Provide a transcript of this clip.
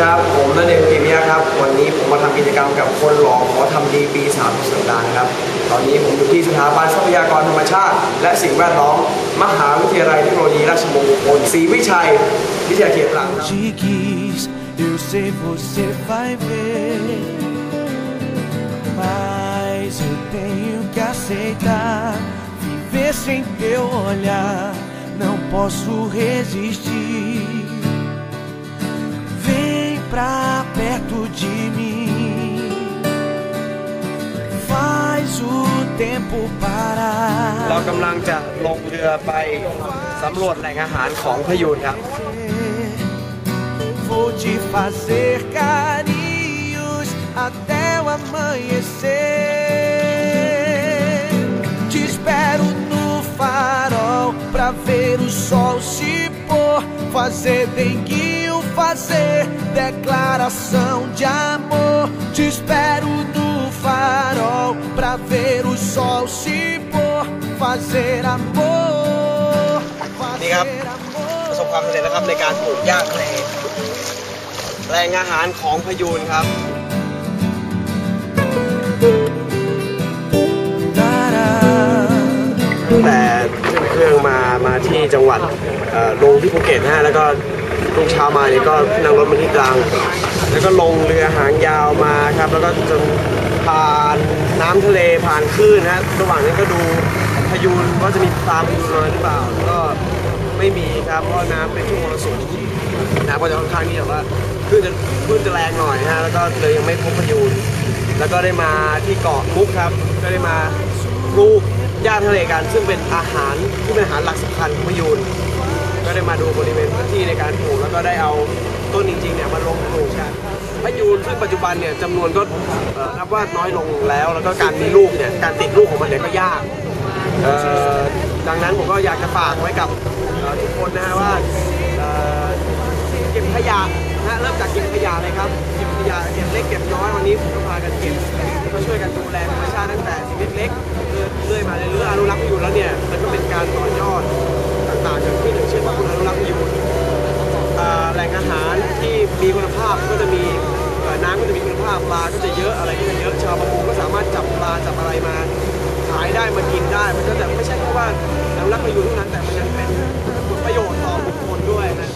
ครับ ผมนเดชน์กิมิยะครับ วันนี้ผมมาทำกิจกรรมกับคนหล่อขอทำดีปี3สุดสัปดาห์นะครับ ตอนนี้ผมอยู่ที่สถาบันทรัพยากรธรรมชาติ และสิ่งแวดล้อม มหาวิทยาลัยเทคโนโลยีราชมงคลศรีวิชัย วิทยาเขตตรังครับ eu sei você vai ver. Mas eu tenho que aceitar, viver sem teu olhar, não posso resistir. o tempo เรา parar. กำลังจะลงเรือไปสำรวจแหล่งอาหารของพยูนครับ Vou te fazer carinhos até o amanhecer. Te espero no farol pra ver o sol se pôr. Fazer denguinho, fazer declaração de amor. Te espero no farol pra ver o sol se pôr. Fazer amor, นี่ครับ fazer amor. ประสบความสำเร็จแล้วครับในการปลูกหญ้าทะเลแหล่งอาหารของพยูนครับ ตั้งแต่ขึ้นเครื่องมามาที่จังหวัดเอ่อลงที่ภูเก็ตนะฮะแล้วก็ลุงเช้ามาเนี่ยก็นั่งรถมาที่ตรัง แล้วก็ลงเรือหางยาวมาครับ แล้วก็จน ผ่านน้ำทะเลผ่านคลื่นนะฮะระหว่างนั้นก็ดูพายุนว่าจะมีปลาพายุนมาหรือเปล่า ก็ไม่มีครับเพราะน้ำเป็นช่วงมรสุมน้ำก็จะค่อนข้างที่แบบว่าคลื่นจะคลื่นจะแรงหน่อยนะฮะแล้วก็เลยยังไม่พบพายุนแล้วก็ได้มาที่เกาะมุกครับ ก็ได้มาปลูกหญ้าทะเลกัน ซึ่งเป็นอาหารที่เป็นอาหารหลักสำคัญของพายุนก็ได้มาดูบริเวณพื้นที่ในการปลูกแล้วก็ได้เอา ต้นจริงๆเนี่ยมาลงปลูกกันพะยูนซึ่งปัจจุบันเนี่ยจำนวนก็นับว่าน้อยลงแล้ว แล้วก็การมีลูกเนี่ยการติดลูกของมันเนี่ยก็ยากดังนั้นผมก็อยากจะฝากไว้กับทุกคนนะฮะว่าเก็บขยะนะฮะเริ่มจากเก็บขยะเลยครับเก็บขยะเก็บเล็กเก็บน้อยวันนี้ผมก็พากันเก็บก็ช่วยกันดูแลธรรมชาติตั้งแต่สิ่งเล็กๆเรื่อยมาเรื่อยๆอนุรักษ์พยูนแล้วเนี่ยมันก็าพก็จะมีน้ำก็จะมีคุณภาพปลาก็จะเยอะอะไรก็จะเยอะชาวประมงก็สามารถจับปลาจับอะไรมาขายได้มากินได้มันก็แต่ไม่ใช่แค่ว่าน้ำรักไปอยู่เท่านั้นแต่มันยังเป็นประโยชน์ต่อบุคคลด้วยนะ